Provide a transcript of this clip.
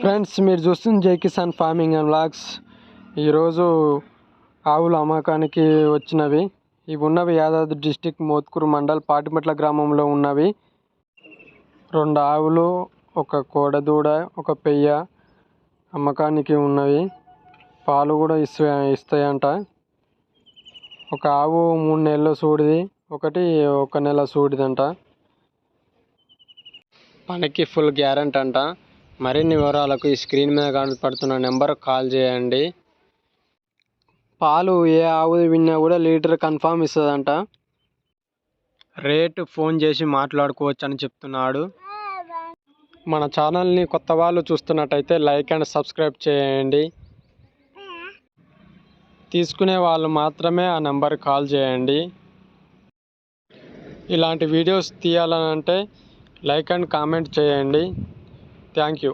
Friends మీరు చూస్తుంది జై కిసాన్ ఫార్మింగ్ అండ్ బ్లాగ్స్ ఈరోజు ఆవుల అమ్మకానికి వచ్చినవి. ఇవి ఉన్నవి యాదాద్రి డిస్టిక్ మోత్కూరు మండల్ పాటిమెట్ల గ్రామంలో ఉన్నవి. రెండు ఆవులు ఒక కోడదూడ ఒక పెయ్య అమ్మకానికి ఉన్నవి. పాలు కూడా ఇస్తా ఇస్తాయంట. ఒక ఆవు మూడు నెలల సూడిది ఒకటి ఒక నెల సూడిదంట. పనికి ఫుల్ గ్యారెంటీ అంట మరిన్ని వివరాలకు ఈ స్క్రీన్ మీద కనపడుతున్న నెంబర్ కాల్ చేయండి. పాలు ఏ ఆవు విన్నా కూడా లీటర్ కన్ఫామ్ ఇస్తుందంట. రేటు ఫోన్ చేసి మాట్లాడుకోవచ్చు అని చెప్తున్నాడు. మన ఛానల్ని కొత్త వాళ్ళు చూస్తున్నట్టయితే లైక్ అండ్ సబ్స్క్రైబ్ చేయండి. తీసుకునే వాళ్ళు మాత్రమే ఆ నెంబర్ కాల్ చేయండి. ఇలాంటి వీడియోస్ తీయాలనంటే లైక్ అండ్ కామెంట్ చేయండి. Thank you